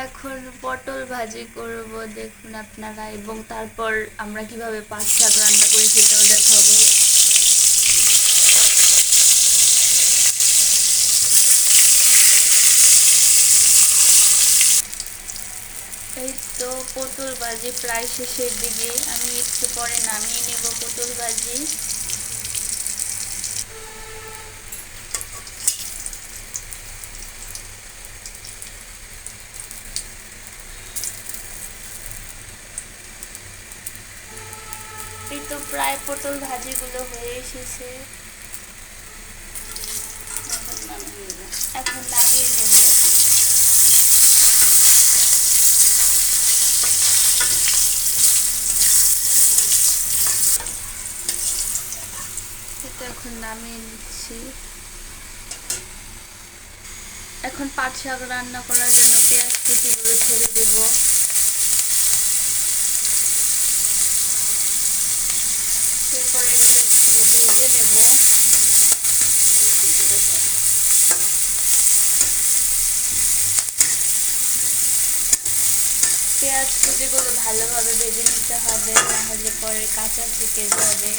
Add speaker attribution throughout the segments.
Speaker 1: এখন পটল ভাজি করব, দেখুন আপনারা, এবং তারপর আমরা কীভাবে পাঁচ শাক রান্না করি সেটাও দেখাবো। এই তো পটল ভাজি প্রায় শেষের দিকে, আমি একটু পরে নামিয়ে নেব পটল ভাজি এই তো প্রায় পটল ভাজিগুলো হয়ে এসেছে। এখন নামিয়ে নেব। এখন নামিয়ে নিচ্ছি। এখন পাট শাক রান্না করার জন্য পেঁয়াজ কুচিগুলো ছেড়ে দেবো এরপর এগুলো ভেজে নেব পেঁয়াজ কুচিগুলো ভালোভাবে ভেজে নিতে হবে, নাহলে পরে কাঁচা থেকে যাবে।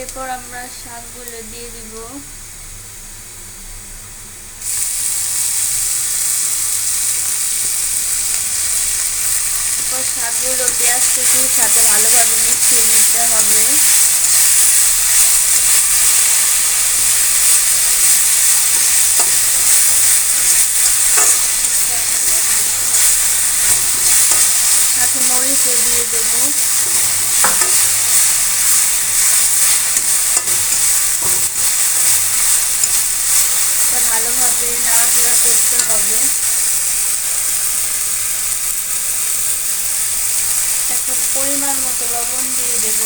Speaker 1: এরপর আমরা শাকগুলো দিয়ে দিব। এরপর শাকগুলো পেঁয়াজ কুচির সাথে ভালোভাবে মিশিয়ে নিতে হবে। সাথে মরিচও দিয়ে দেবো। ভালোভাবে নাড়াচাড়া করতে হবে এখন পরিমাণ মতো লবণ দিয়ে দেব।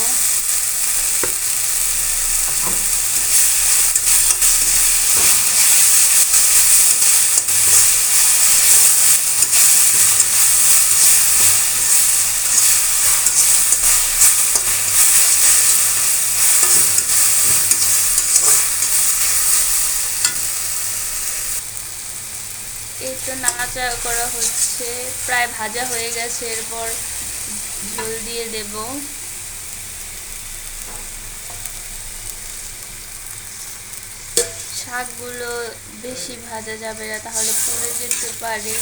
Speaker 1: এই তো নাড়াচাড়া করা হচ্ছে, প্রায় ভাজা হয়ে গেছে, এরপর ঝোল দিয়ে দেব। শাকগুলো বেশি ভাজা যাবে না, তাহলে পুড়ে যেতে পারে।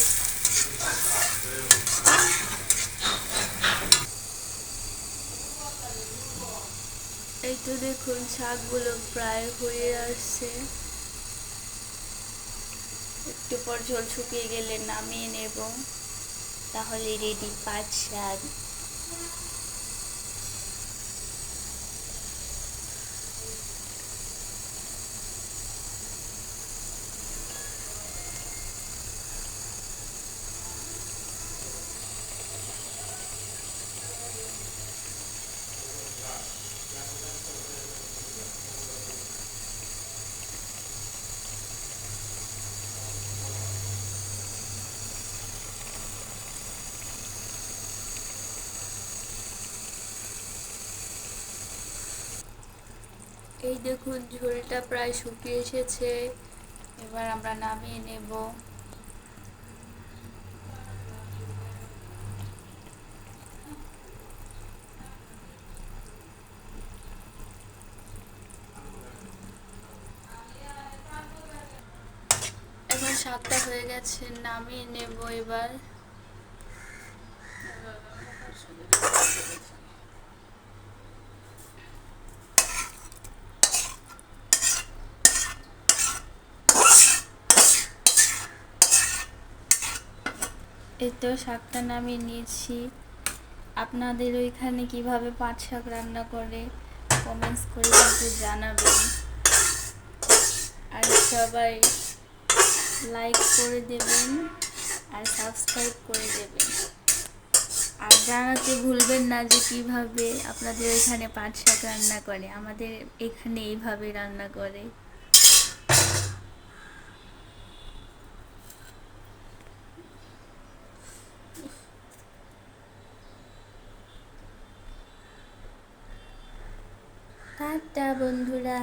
Speaker 1: এই তো দেখুন, শাকগুলো প্রায় হয়ে আসছে। একটু পর ঝোল শুকিয়ে গেলে নামিয়ে নেব। তাহলে রেডি পাঁচ শাক এই দেখুন ঝোলটা প্রায় শুকিয়ে এসেছে। এবার আমরা নামিয়ে নেব। এখন শাকটা হয়ে গেছে, নামিয়ে নেব এবার। তো শাকটা নামিয়ে নিয়েছি। আপনাদের ওইখানে কীভাবে পাট শাক রান্না করে কমেন্টস করে কিন্তু জানাবেন। আর সবাই লাইক করে দেবেন আর সাবস্ক্রাইব করে দেবেন। আর জানাতে ভুলবেন না যে কীভাবে আপনাদের ওইখানে পাট শাক রান্না করে, আমাদের এখানে এইভাবে রান্না করে। টাটা বন্ধুরা।